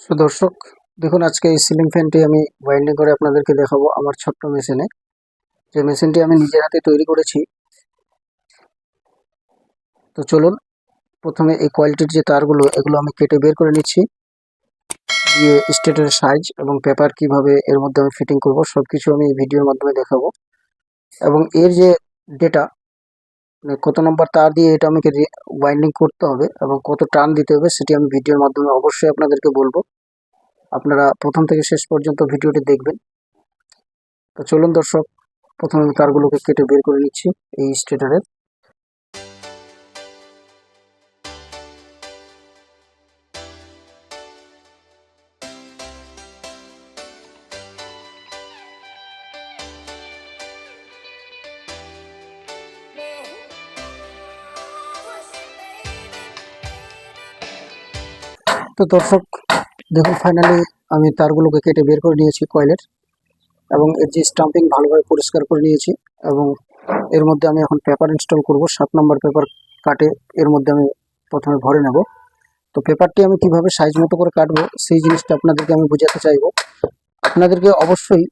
তো দর্শক, দেখুন, আজকে এই সিলিং ফ্যানটি আমি ওয়াইন্ডিং করে আপনাদেরকে দেখাবো আমার ছোট্ট মেশিনে যে মেশিনটি আমি নিজের হাতে তৈরি করেছি। তো চলুন, প্রথমে এই কোয়ালিটির যে তারগুলো, এগুলো আমি কেটে বের করে নিচ্ছি। দিয়ে স্টেটের সাইজ এবং পেপার কীভাবে এর মধ্যে আমি ফিটিং করব সব কিছু আমি ভিডিওর মাধ্যমে দেখাবো। এবং এর যে ডেটা কত নম্বর তার দিয়ে এটা আমাকে ওয়াইন্ডিং করতে হবে এবং কত টান দিতে হবে সেটি আমি ভিডিওর মাধ্যমে অবশ্যই আপনাদেরকে বলব। আপনারা প্রথম থেকে শেষ পর্যন্ত ভিডিওটি দেখবেন। তো চলুন দর্শক, প্রথমে তারগুলোকে কেটে বের করে নিচ্ছি এই স্টেটারের তো দর্শক, দেখুন ফাইনালি আমি তারগুলোকে কেটে বের করে নিয়েছি কয়েলের এবং এর যে স্টাম্পিং ভালোভাবে পরিষ্কার করে নিয়েছি এবং এর মধ্যে আমি এখন পেপার ইনস্টল করব। সাত নম্বর পেপার কাটে এর মধ্যে আমি প্রথমে ভরে নেব। তো পেপারটি আমি কীভাবে সাইজ মতো করে কাটবো সেই জিনিসটা আপনাদেরকে আমি বোঝাতে চাইব। আপনাদেরকে অবশ্যই,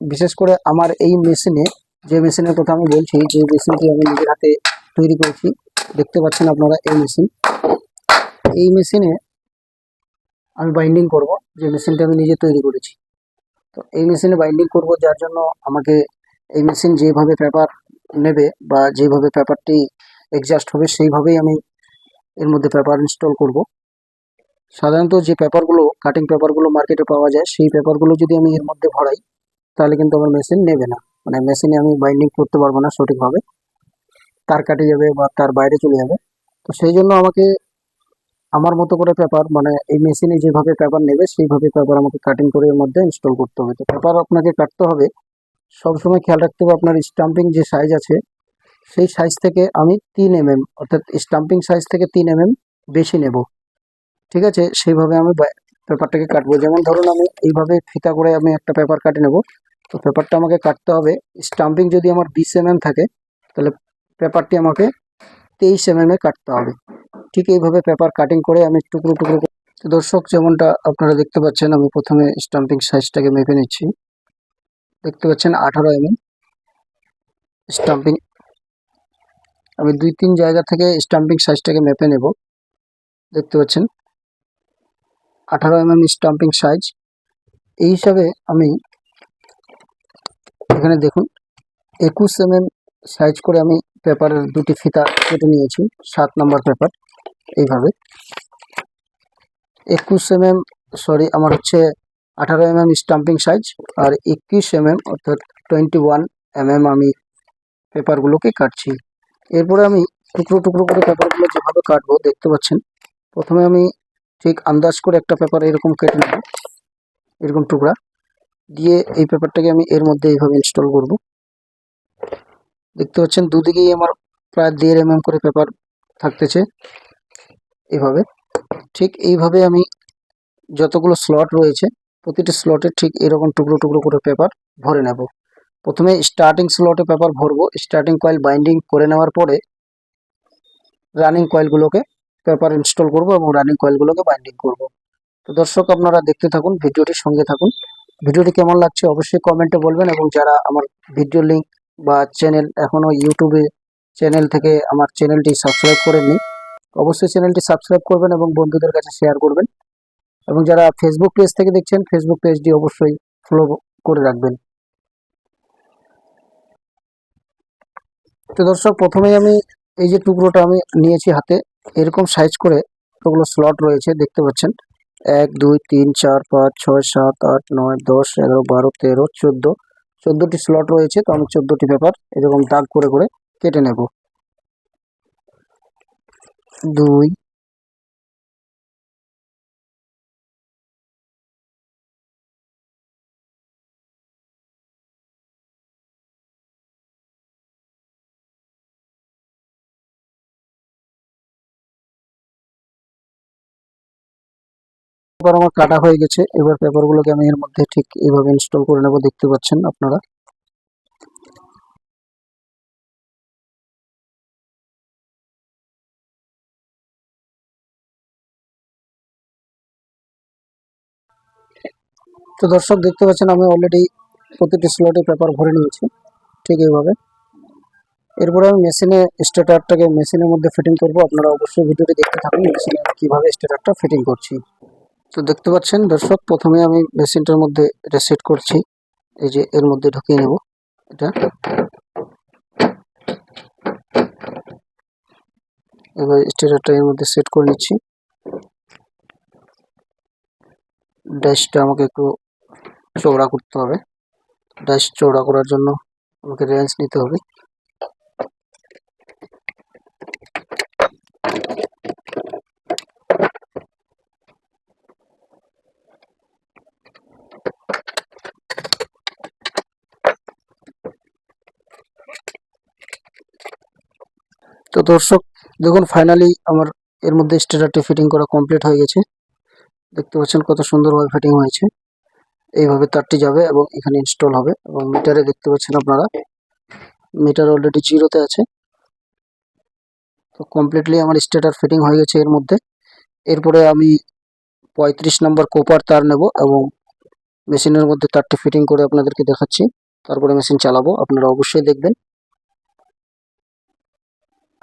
বিশেষ করে আমার এই মেশিনে যে মেশিনের কথা আমি বলছি, যে মেশিনটি আমি নিজের হাতে তৈরি করেছি, দেখতে পাচ্ছেন আপনারা এই মেশিন এই মেশিনে আমি বাইন্ডিং করব, যে মেশিনটা আমি নিজে তৈরি করেছি। তো এই মেশিনে বাইন্ডিং করব যার জন্য আমাকে এই মেশিন যেভাবে পেপার নেবে বা যেভাবে পেপারটি এডজাস্ট হবে, সেইভাবেই আমি এর মধ্যে পেপার ইনস্টল করব। সাধারণত যে পেপারগুলো কাটিং পেপারগুলো মার্কেটে পাওয়া যায়, সেই পেপারগুলো যদি আমি এর মধ্যে ভরাই, তাহলে কিন্তু আমার মেশিন নেবে না। মানে মেশিনে আমি বাইন্ডিং করতে পারব না সঠিকভাবে। তার কাটে যাবে বা তার বাইরে চলে যাবে। তো সেই জন্য আমাকে আমার মতো করে পেপার মানে এই মেশিনে যেভাবে পেপার নেবে, সেইভাবে পেপার আমাকে কাটিং করে এর মধ্যে ইনস্টল করতে হবে। তো পেপার আপনাকে কাটতে হবে। সবসময় খেয়াল রাখতে হবে আপনার স্টাম্পিং যে সাইজ আছে, সেই সাইজ থেকে আমি তিন এম এম অর্থাৎ স্টাম্পিং সাইজ থেকে তিন এম এম বেশি নেব। ঠিক আছে? সেইভাবে আমি পেপারটাকে কাটবো। যেমন ধরুন আমি এইভাবে ফিতা করে আমি একটা পেপার কাটে নেব। তো পেপারটা আমাকে কাটতে হবে। স্টাম্পিং যদি আমার বিশ এম এম থাকে, তাহলে পেপারটি আমাকে তেইশ এম কাটতে হবে। ঠিক এইভাবে পেপার কাটিং করে আমি টুকরো টুকরো তো দর্শক, যেমনটা আপনারা দেখতে পাচ্ছেন, আমি প্রথমে স্টাম্পিং সাইজটাকে মেপে নিচ্ছি। দেখতে পাচ্ছেন আঠারো এমএম স্টাম্পিং আমি দুই তিন জায়গা থেকে স্টাম্পিং সাইজটাকে মেপে নেব। দেখতে পাচ্ছেন, আঠারো এমএম স্টাম্পিং সাইজ এই হিসাবে আমি এখানে দেখুন, একুশ এমএম সাইজ করে আমি পেপারের দুটি ফিতা কেটে নিয়েছি, সাত নম্বর পেপার এইভাবে। একুশ এমএম সরি আমার হচ্ছে আঠারো এমএম স্টাম্পিং সাইজ আর একুশ এমএম অর্থাৎ টোয়েন্টি ওয়ান এমএম আমি পেপারগুলোকে কাটছি। এরপরে আমি টুকরো টুকরো করে পেপারগুলো যেভাবে কাটবো, দেখতে পাচ্ছেন, প্রথমে আমি ঠিক আন্দাজ করে একটা পেপার এরকম কেটে নেব, এরকম টুকরা, দিয়ে এই পেপারটাকে আমি এর মধ্যে এইভাবে ইনস্টল করব। দেখতে পাচ্ছেন, দুদিকেই আমার প্রায় দেড় এমএম করে পেপার থাকতেছে। এইভাবে। ঠিক এইভাবে আমি যতগুলো স্লট রয়েছে, প্রতিটি স্লটে ঠিক এরকম টুকরো টুকরো করে পেপার ভরে নেব। প্রথমে স্টার্টিং স্লটে পেপার ভরবো। স্টার্টিং কয়েল বাইন্ডিং করে নেওয়ার পরে রানিং কয়েলগুলোকে পেপার ইনস্টল করব এবং রানিং কয়েলগুলোকে বাইন্ডিং করব। তো দর্শক, আপনারা দেখতে থাকুন, ভিডিওটির সঙ্গে থাকুন। ভিডিওটি কেমন লাগছে অবশ্যই কমেন্টে বলবেন এবং যারা আমার ভিডিও লিঙ্ক বা চ্যানেল এখনও ইউটিউবে চ্যানেল থেকে আমার চ্যানেলটি সাবস্ক্রাইব করেননি অবশ্যই চ্যানেলটি সাবস্ক্রাইব করবেন এবং বন্ধুদের কাছে শেয়ার করবেন। এবং যারা ফেসবুক পেজ থেকে দেখছেন ফেসবুক পেজটি অবশ্যই ফলো করে রাখবেন। তো দর্শক, প্রথমেই আমি এই যে টুকরোটা আমি নিয়েছি হাতে, এরকম সাইজ করে কতগুলো স্লট রয়েছে, দেখতে পাচ্ছেন। এক, দুই, তিন, চার, পাঁচ, ছয়, সাত, আট, নয়, দশ, এগারো, বারো, তেরো, চোদ্দ। চোদ্দোটি স্লট রয়েছে, তো আমি চোদ্দোটি পেপার এরকম দাগ করে করে কেটে নেব। দুই এবার আমার কাটা হয়ে গেছে। এবার পেপারগুলোকে আমি এর মধ্যে ঠিক এইভাবে ইনস্টল করে নেব, দেখতে পাচ্ছেন আপনারা। তো দর্শক দেখতে পাচ্ছেন, আমি অলরেডি প্রতিটি স্লটে পেপার ভরে নিয়েছি, ঠিক এইভাবে। এরপরে আমি মেশিনে স্টেটারটাকে মেশিনের মধ্যে ফিটিং করব। আপনারা অবশ্যই ভিডিওটি দেখতে থাকুন মেশিনে আমি কীভাবে স্টেটারটা ফিটিং করছি। তো দেখতে পাচ্ছেন দর্শক, প্রথমে আমি মেশিনটার মধ্যে এটা সেট করছি। এই যে এর মধ্যে ঢুকিয়ে নেব, এটা। এবার স্টেটারটা এর মধ্যে সেট করে নিচ্ছি। ড্যাশটা আমাকে একটু চওড়া করতে হবে। ড্যাশ চওড়া করার জন্য আমাকে রেঞ্জ নিতে হবে। তো দর্শক, দেখুন ফাইনালি আমার এর মধ্যে স্টেটারটি ফিটিং করা কমপ্লিট হয়ে গেছে। দেখতে পাচ্ছেন কত সুন্দরভাবে ফিটিং হয়েছে। এইভাবে তারটি যাবে এবং এখানে ইনস্টল হবে এবং মিটারে দেখতে পাচ্ছেন আপনারা। মিটার অলরেডি জিরোতে আছে। তো কমপ্লিটলি আমার স্টেটার ফিটিং হয়ে গেছে এর মধ্যে। এরপরে আমি পঁয়ত্রিশ নম্বর কোপার তার নেব এবং মেশিনের মধ্যে তারটি ফিটিং করে আপনাদেরকে দেখাচ্ছি। তারপরে মেশিন চালাবো। আপনারা অবশ্যই দেখবেন।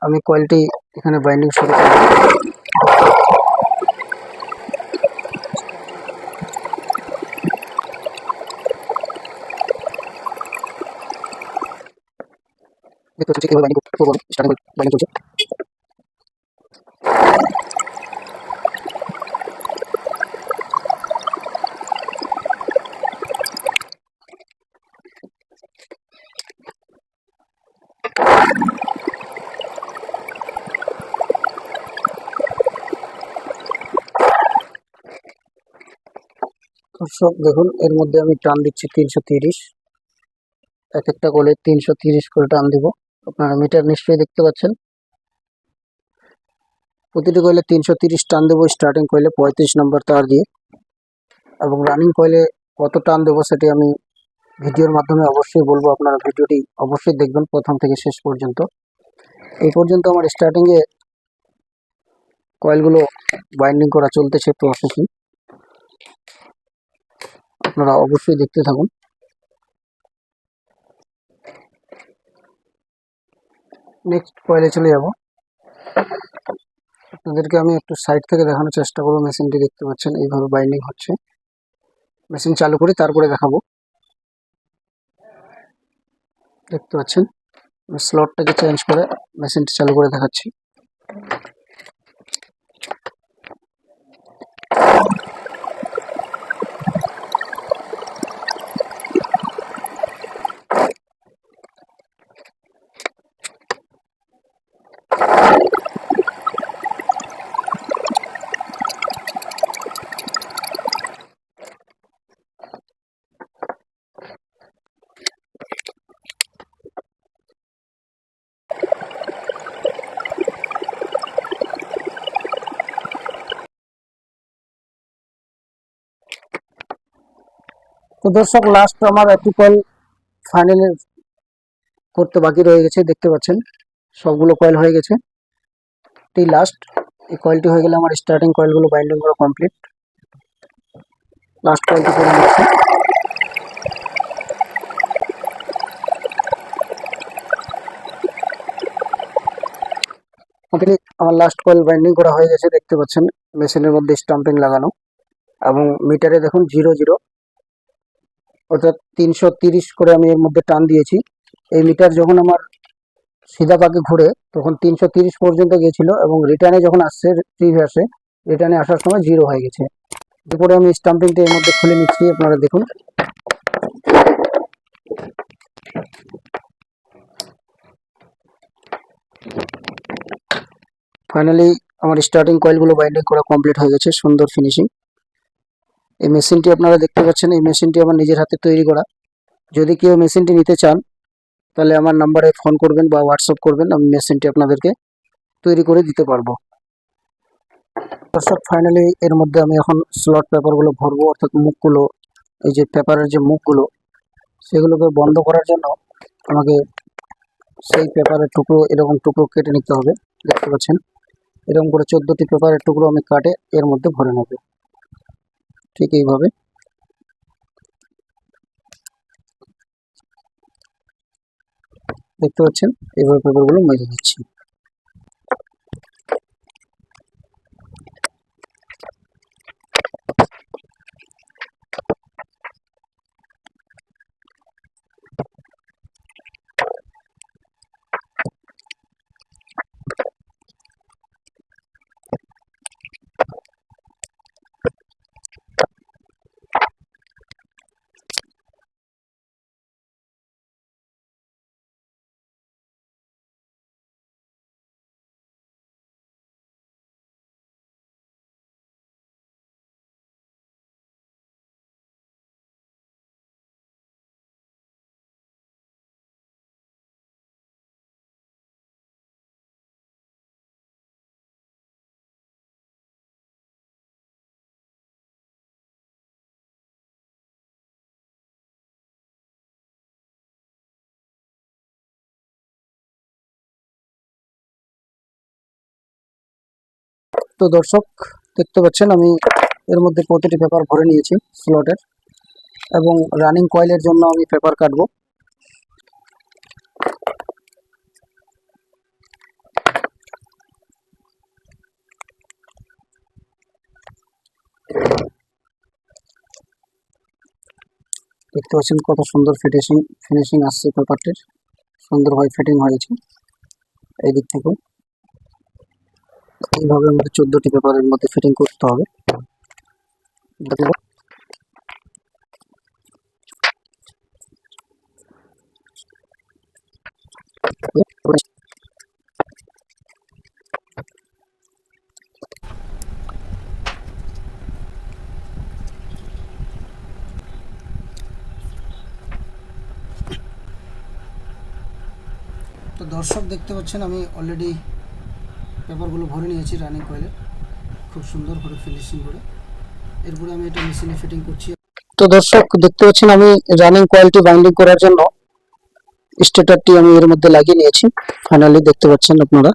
আমি কয়েলটি এখানে বাইন্ডিং শুরু করব দেখতে পাচ্ছি বাইন্ডিং করব স্টার্টিং বাইন্ডিং চলছে। দর্শক, দেখুন, এর মধ্যে আমি টান দিচ্ছি তিনশো তিরিশ। এক একটা কলে তিনশো তিরিশ করে টান দিব। আপনারা মিটার নিশ্চয়ই দেখতে পাচ্ছেন। প্রতিটি কয়েলে তিনশো তিরিশ টান দেবো স্টার্টিং কয়েলে পঁয়ত্রিশ নম্বর তার দিয়ে। এবং রানিং কয়েলে কত টান দেবো সেটি আমি ভিডিওর মাধ্যমে অবশ্যই বলব, আপনারা ভিডিওটি অবশ্যই দেখবেন প্রথম থেকে শেষ পর্যন্ত। এই পর্যন্ত আমার স্টার্টিংয়ে কয়েলগুলো বাইন্ডিং করা চলতেছে প্রসেসিং আপনারা অবশ্যই দেখতে থাকুন। নেক্সট কয়েলে চলে যাব। আপনাদেরকে আমি একটু সাইড থেকে দেখানোর চেষ্টা করব। মেশিনটি দেখতে পাচ্ছেন, এইভাবে বাইন্ডিং হচ্ছে। মেশিন চালু করে, তারপরে দেখাবো। দেখতে পাচ্ছেন স্লটটাকে চেঞ্জ করে মেশিনটি চালু করে দেখাচ্ছি। দর্শক লাস্ট আমার কয়েল ফাইনালি করতে বাকি রয়ে গেছে, দেখতে পাচ্ছেন। সবগুলো কয়েল হয়ে গেছে। এই লাস্ট এই কয়েলটি হয়ে গেলে আমার স্টার্টিং কয়েলগুলো বাইন্ডিং করা কমপ্লিট লাস্ট কয়েলটি করে নিচ্ছি। আমার লাস্ট কয়েল বাইন্ডিং করা হয়ে গেছে, দেখতে পাচ্ছেন। মেশিনের মধ্যে স্টাম্পিং লাগানো। এবং মিটারে দেখুন জিরো জিরো অর্থাৎ তিনশো করে আমি এর মধ্যে টান দিয়েছি। এই মিটার যখন আমার সিধা পাকে ঘুরে, তখন তিনশো পর্যন্ত গেছিল এবং রিটার্নে যখন আসছে প্রিভিয়াসে রিটার্নে আসার সময় জিরো হয়ে গেছে। এরপরে আমি স্টাম্পিংটা এর মধ্যে খুলে নিচ্ছি, আপনারা দেখুন। ফাইনালি আমার স্টার্টিং কয়েলগুলো বাইন্ডিং করা কমপ্লিট হয়ে গেছে, সুন্দর ফিনিশিং এই মেশিনটি আপনারা দেখতে পাচ্ছেন, এই মেশিনটি আমার নিজের হাতে তৈরি করা। যদি কেউ মেশিনটি নিতে চান, তাহলে আমার নাম্বারে ফোন করবেন বা হোয়াটসঅ্যাপ করবেন, আমি মেশিনটি আপনাদেরকে তৈরি করে দিতে পারব। দর্শক ফাইনালি এর মধ্যে আমি এখন স্লট পেপারগুলো ভরবো, অর্থাৎ মুখগুলো, এই যে পেপারের যে মুখগুলো, সেগুলোকে বন্ধ করার জন্য আমাকে সেই পেপারের টুকরো, এরকম টুকরো কেটে নিতে হবে। দেখতে পাচ্ছেন, এরকম করে চোদ্দোটি পেপারের টুকরো আমি কাটে, এর মধ্যে ভরে নেব। ঠিক এইভাবে। দেখতে পাচ্ছেন? এইভাবে পেপারগুলো মেজে দিচ্ছি। তো দর্শক, দেখতে পাচ্ছেন আমি এর মধ্যে প্রতিটি পেপার ভরে নিয়েছি স্লটের এবং রানিং কয়েলের জন্য আমি পেপার কাটবো। দেখতে পাচ্ছেন কত সুন্দর ফিনিশিং ফিনিশিং আসছে পেপারটির সুন্দরভাবে ফিটিং হয়েছে এই দিক থেকেও। এইভাবে আমাদের চোদ্দটি পেপারের মধ্যে ফিটিং করতে হবে। তো দর্শক দেখতে পাচ্ছেন আমি অলরেডি পেপারগুলো ভরে নিয়েছি রানিং কয়েলে। খুব সুন্দর করে ফিনিশিং করে। এরপরে আমি এটা মেশিনে ফিটিং করছি। তো দর্শক, দেখতে পাচ্ছেন আমি রানিং কয়েলটি বাইন্ডিং করার জন্য স্টেটারটি আমি এর মধ্যে লাগিয়ে নিয়েছি। ফাইনালি দেখতে পাচ্ছেন আপনারা।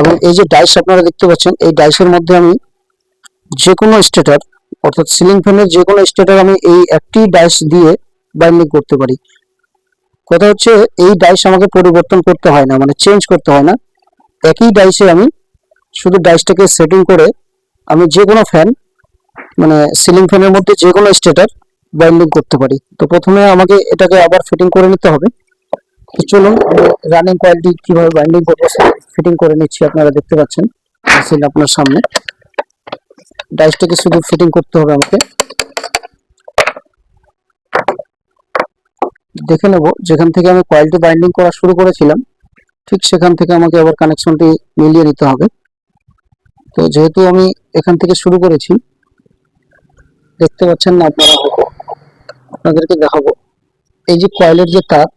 এবং এই যে ডাইস আপনারা দেখতে পাচ্ছেন, এই ডাইসের মধ্যে আমি যে কোনো স্টেটার অর্থাৎ সিলিং ফ্যানের যে কোনো স্টেটার আমি এই একটি ডাইস দিয়ে বাইন্ডিং করতে পারি। কথা হচ্ছে, এই ডাইস আমাকে পরিবর্তন করতে হয় না মানে চেঞ্জ করতে হয় না। একই ডাইসে আমি শুধু ডাইসটাকে সেটিং করে আমি যে কোনো ফ্যান মানে সিলিং ফ্যানের মধ্যে যে কোনো স্টেটার বাইন্ডিং করতে পারি। তো প্রথমে আমাকে এটাকে আবার ফিটিং করে নিতে হবে। তো চলুন রানিং কোয়ালিটি কীভাবে বাইন্ডিং করব ফিটিং করে নিচ্ছি, আপনারা দেখতে পাচ্ছেন। মেশিন আপনার সামনে। ডাইসটাকে শুধু ফিটিং করতে হবে আমাকে। দেখে নেব, যেখান থেকে আমি কোয়ালিটি বাইন্ডিং করা শুরু করেছিলাম। ঠিক সেখান থেকে আমাকে আবার কানেকশনটি মিলিয়ে নিতে হবে। তো যেহেতু আমি এখান থেকে শুরু করেছি, দেখতে পাচ্ছেন না আপনারা, আপনাদেরকে দেখাবো। এই যে কয়েলের যে তার,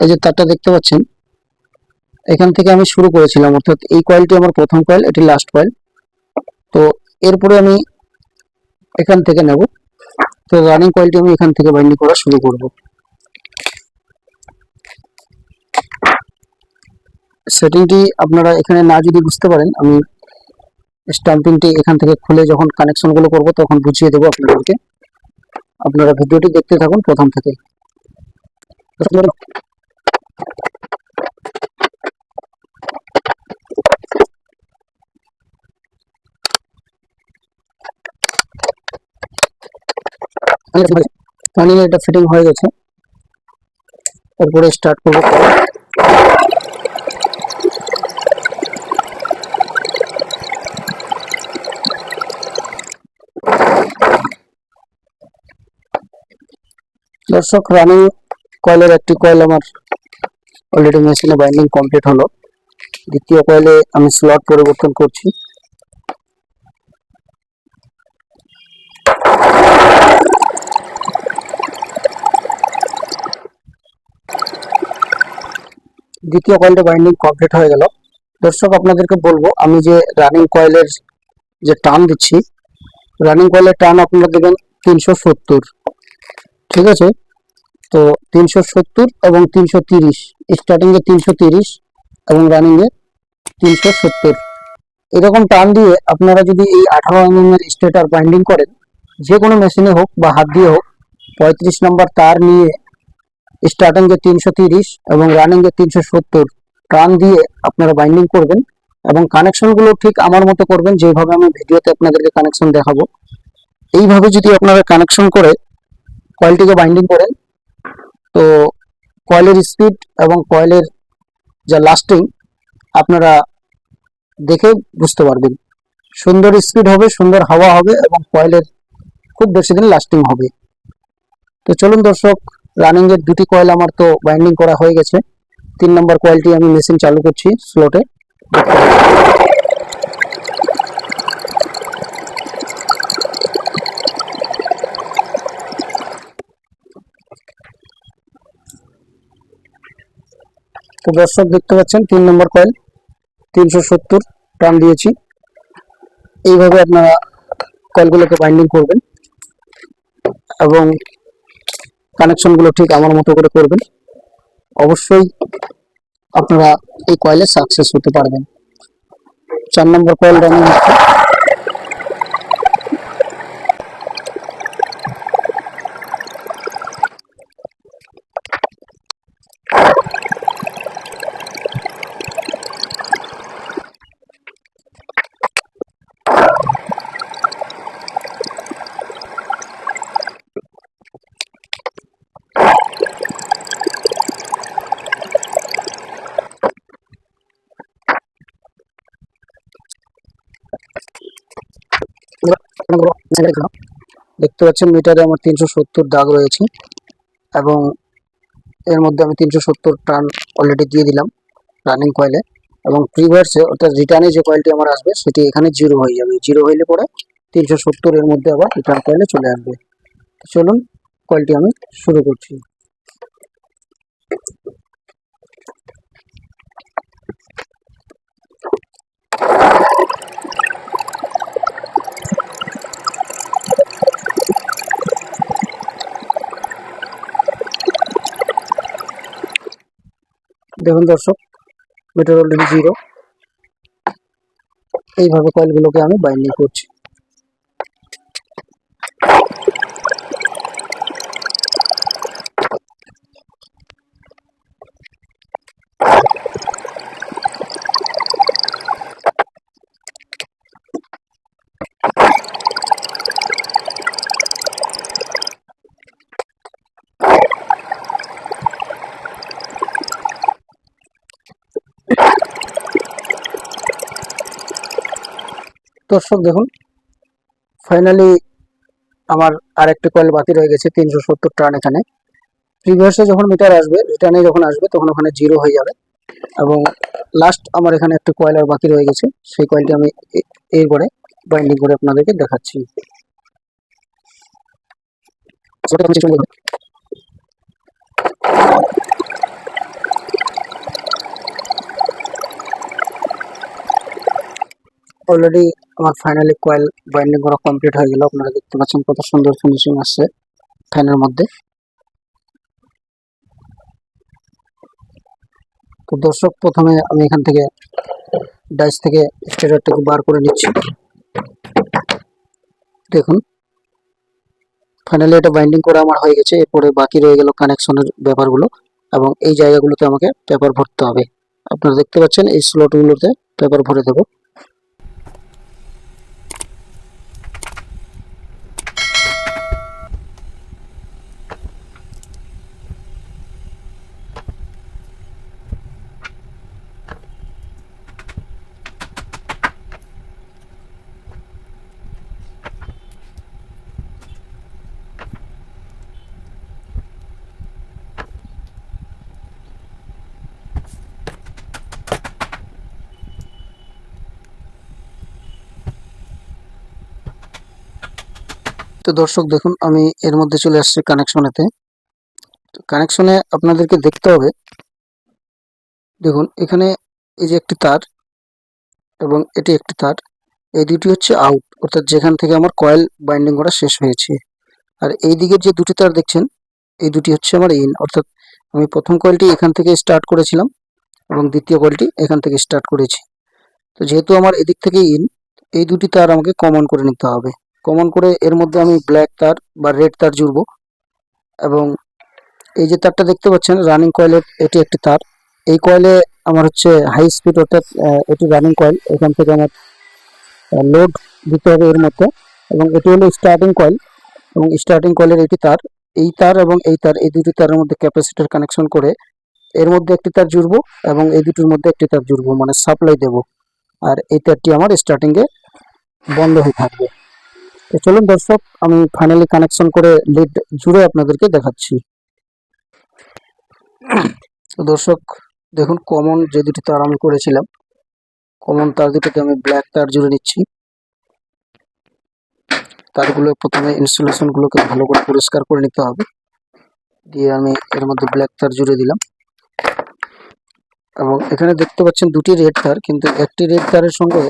এই যে তারটা দেখতে পাচ্ছেন, এখান থেকে আমি শুরু করেছিলাম, অর্থাৎ এই কয়েলটি আমার প্রথম কয়েল এটি লাস্ট কয়েল তো এরপরে আমি এখান থেকে নেব। তো রানিং কয়েলটি আমি এখান থেকে বাইন্ডিং করা শুরু করব। সেটিংটি আপনারা এখানে না যদি বুঝতে পারেন, আমি স্টাম্পিংটি এখান থেকে খুলে যখন কানেকশনগুলো করব তখন বুঝিয়ে দেবো আপনাদেরকে। আপনারা ভিডিওটি দেখতে থাকুন প্রথম থেকে। ফাইনালি এটা ফিটিং হয়ে গেছে। এরপরে স্টার্ট করব। দর্শক রানিং কয়েলের একটি কয়েল আমার অলরেডি মেশিনে বাইন্ডিং কমপ্লিট হলো। দ্বিতীয় কয়েলে আমি স্লট পরিবর্তন করছি। দ্বিতীয় কয়েলটা বাইন্ডিং কমপ্লিট হয়ে গেল। দর্শক, আপনাদেরকে বলব, আমি যে রানিং কয়েলের যে টান দিচ্ছি রানিং কয়েলের টান আপনারা দেবেন তিনশো সত্তর। ঠিক আছে? তো তিনশো সত্তর এবং তিনশো তিরিশ স্টার্টিং এ তিনশো তিরিশ এবং রানিং এ তিনশো সত্তর। এরকম টান দিয়ে আপনারা যদি এই আঠারো এমএম এর স্টেটার বাইন্ডিং করেন যে কোনো মেশিনে হোক বা হাত দিয়ে হোক, পঁয়ত্রিশ নম্বর তার নিয়ে স্টার্টিং যে তিনশো তিরিশ এবং রানিং যে তিনশো সত্তর, টান দিয়ে আপনারা বাইন্ডিং করবেন এবং কানেকশনগুলো ঠিক আমার মতো করবেন, যেভাবে আমি ভিডিওতে আপনাদেরকে কানেকশন দেখাবো। এইভাবে যদি আপনারা কানেকশন করে কয়েলটিকে বাইন্ডিং করেন তো কয়েলের স্পিড এবং কয়েলের যা লাস্টিং আপনারা দেখে বুঝতে পারবেন। সুন্দর স্পিড হবে, সুন্দর হাওয়া হবে এবং কয়েলের খুব বেশি দিন লাস্টিং হবে। তো চলুন দর্শক রানিং এর দুটি কয়েল আমার তো বাইন্ডিং করা হয়ে গেছে। তিন নম্বর কয়েলটি আমি মেশিন চালু করছি স্লোটে তো দর্শক দেখতে পাচ্ছেন, তিন নম্বর কয়েল তিনশো সত্তর টান দিয়েছি। এইভাবে আপনারা কয়েলগুলোকে বাইন্ডিং করবেন এবং কানেকশনগুলো ঠিক আমার মতো করে করবেন। অবশ্যই আপনারা এই কয়েলে সাকসেস হতে পারবেন। চার নম্বর কয়েল রানিং হচ্ছে দেখতে পাচ্ছেন মিটারে আমার তিনশো সত্তর দাগ রয়েছে এবং এর মধ্যে আমি তিনশো সত্তর টান অলরেডি দিয়ে দিলাম রানিং কয়েলে এবং প্রিভার্সে অর্থাৎ রিটার্নে যে কয়েলটি আমার আসবে সেটি এখানে জিরো হয়ে যাবে। জিরো হইলে পরে তিনশো সত্তর এর মধ্যে আবার রিটার্ন কয়েলে চলে আসবে। চলুন কয়েলটি আমি শুরু করছি। দেখুন দর্শক মিটার অলরেডি জিরো এইভাবে কয়েলগুলোকে আমি বাইন্ডিং করছি। দর্শক, দেখুন ফাইনালি আমার আরেকটি কয়েল বাকি রয়ে গেছে, তিনশো সত্তর টান এখানে প্রিভিয়াসে যখন মিটার আসবে রিটার্নে যখন আসবে, তখন ওখানে জিরো হয়ে যাবে এবং লাস্ট আমার এখানে একটি কয়েল আর বাকি রয়ে গেছে, সেই কয়েলটি আমি এরপরে বাইন্ডিং করে আপনাদেরকে দেখাচ্ছি। অলরেডি আমার ফাইনালি কয়েল বাইন্ডিং করা কমপ্লিট হয়ে গেল। আপনারা দেখতে পাচ্ছেন কত সুন্দর ফিনিশিং আসছে ফ্যানের মধ্যে। তো দর্শক, প্রথমে আমি এখান থেকে ডাইস থেকে স্টেটারটাকে বার করে নিচ্ছি। দেখুন। ফাইনালি এটা বাইন্ডিং করা আমার হয়ে গেছে। এরপরে বাকি রয়ে গেল কানেকশনের ব্যাপারগুলো এবং এই জায়গাগুলোতে আমাকে পেপার ভরতে হবে। আপনারা দেখতে পাচ্ছেন এই স্লটগুলোতে পেপার ভরে দেবো। তো দর্শক, দেখুন, আমি এর মধ্যে চলে আসছি কানেকশনেতে। কানেকশনে আপনাদেরকে দেখতে হবে। দেখুন, এখানে এই যে একটি তার এবং এটি একটি তার, এই দুটি হচ্ছে আউট, অর্থাৎ যেখান থেকে আমার কয়েল বাইন্ডিং করা শেষ হয়েছে। আর এই দিকের যে দুটি তার দেখছেন, এই দুটি হচ্ছে আমার ইন, অর্থাৎ আমি প্রথম কয়েলটি এখান থেকে স্টার্ট করেছিলাম এবং দ্বিতীয় কয়েলটি এখান থেকে স্টার্ট করেছি। তো যেহেতু আমার এদিক থেকে ইন, এই দুটি তার আমাকে কমন করে নিতে হবে। কমন করে এর মধ্যে আমি ব্ল্যাক তার বা রেড তার জুড়বো। এবং এই যে তারটা দেখতে পাচ্ছেন রানিং কয়েলের এটি একটি তার। এই কয়েলে আমার হচ্ছে হাই স্পিড অর্থাৎ এটি রানিং কয়েল এখান থেকে আমার লোড দিতে হবে এর মধ্যে। এবং এটি হলো স্টার্টিং কয়েল এবং স্টার্টিং কয়েলের এটি তার। এই তার এবং এই তার, এই দুটি তারের মধ্যে ক্যাপাসিটার কানেকশন করে এর মধ্যে একটি তার জুড়বো এবং এই দুটির মধ্যে একটি তার জুড়বো মানে সাপ্লাই দেব। আর এই তারটি আমার স্টার্টিং এ বন্ধ হয়ে থাকবে। তো চলুন দর্শক, আমি ফাইনালি কানেকশন করে লিড জুড়ে আপনাদেরকে দেখাচ্ছি। দর্শক, দেখুন কমন যে দুটি তার আমি করেছিলাম কমন তার দুটোতে আমি ব্ল্যাক তার জুড়ে নিচ্ছি। তারগুলো প্রথমে ইনস্টলেশন গুলোকে ভালো করে পরিষ্কার করে নিতে হবে। দিয়ে আমি এর মধ্যে ব্ল্যাক তার জুড়ে দিলাম। এবং এখানে দেখতে পাচ্ছেন দুটি রেড তার, কিন্তু একটি রেড তারের সঙ্গে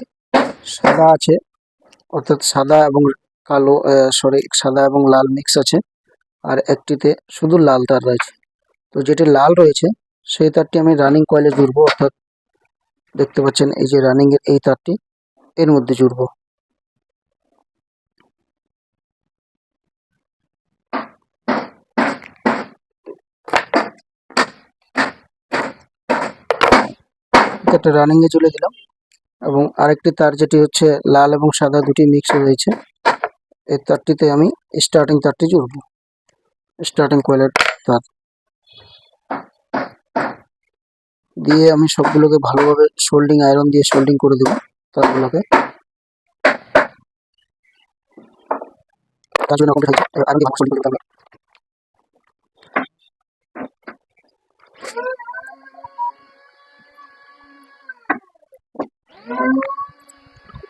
সাদা আছে, অর্থাৎ সাদা এবং কালো সরি, সাদা এবং লাল মিক্স আছে। আর একটিতে শুধু লাল তার রয়েছে। তো যেটি লাল রয়েছে, সেই তারটি আমি রানিং কয়েলে জুড়বো, অর্থাৎ দেখতে পাচ্ছেন এই যে রানিং এর এই তারটি এর মধ্যে জুড়বো। একটা রানিং এ চলে দিলাম এবং আরেকটি তার যেটি হচ্ছে লাল এবং সাদা দুটি মিক্স রয়েছে। এই তারটিতে আমি স্টার্টিং তারটি জুড়ব স্টার্টিং কয়েলের তার। দিয়ে আমি সবগুলোকে ভালোভাবে শোল্ডিং আয়রন দিয়ে শোল্ডিং করে দেব তারগুলোকে। তার জন্য কমপ্লিট হয়েছে এবার আরও দিয়ে সোল্ডিং করতে হবে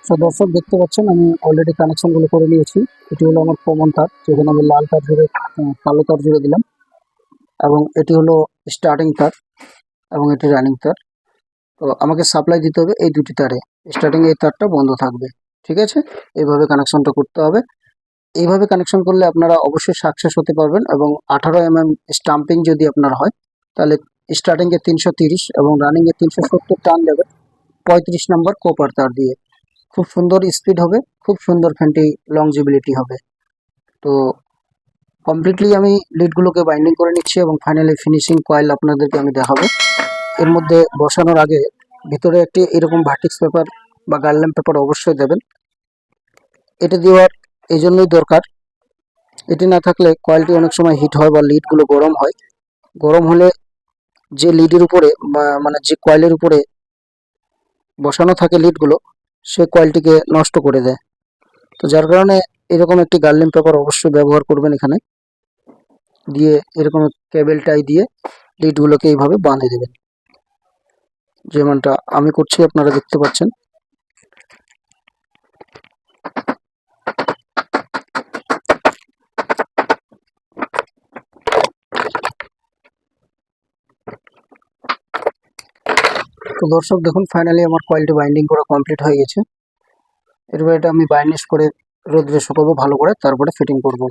তো দর্শক, দেখতে পাচ্ছেন, আমি অলরেডি কানেকশনগুলো করে নিয়েছি। এটি হলো আমার কমন তার যেখানে আমি লাল তার জুড়ে কালো তার জুড়ে দিলাম। এবং এটি হলো স্টার্টিং তার এবং এটি রানিং তার তো আমাকে সাপ্লাই দিতে হবে এই দুটি তারে স্টার্টিং এই তারটা বন্ধ থাকবে, ঠিক আছে? এইভাবে কানেকশনটা করতে হবে। এইভাবে কানেকশন করলে আপনারা অবশ্যই সাকসেস হতে পারবেন, এবং আঠারো এম এম স্টাম্পিং যদি আপনার হয়, তাহলে স্টার্টিং এ তিনশো তিরিশ এবং রানিং এ তিনশো সত্তর টান দেবে পঁয়ত্রিশ নম্বর কোপার তার দিয়ে। খুব সুন্দর স্পিড হবে, খুব সুন্দর ফ্যানটি লংজিবিলিটি হবে। তো কমপ্লিটলি আমি লিডগুলোকে বাইন্ডিং করে নিচ্ছি এবং ফাইনালি ফিনিশিং কয়েল আপনাদেরকে আমি দেখাবো। এর মধ্যে বসানোর আগে ভিতরে একটি এরকম ভার্টিক্স পেপার বা গার্ল্যাম পেপার অবশ্যই দেবেন। এটা দেওয়ার এই জন্যই দরকার। এটি না থাকলে কয়েলটি অনেক সময় হিট হয় বা লিডগুলো গরম হয়। গরম হলে যে লিডের উপরে বা মানে যে কয়েলের উপরে বসানো থাকে লিডগুলো সে কয়েলটিকে নষ্ট করে দেয়। তো যার কারণে এরকম একটি গার্লিন পেপার অবশ্যই ব্যবহার করবেন এখানে। দিয়ে এরকম কেবেল টাই দিয়ে লিডগুলোকে এইভাবে বাঁধে দেবেন। যেমনটা আমি করছি, আপনারা দেখতে পাচ্ছেন। তো দর্শক দেখুন ফাইনালি আমার কয়েলটি বাইন্ডিং করা কমপ্লিট হয়ে গেছে। এরপর এটা আমি বাইন্ডিশ করে রোদ্রে শুকাবো ভালো করে, তারপরে ফিটিং করব।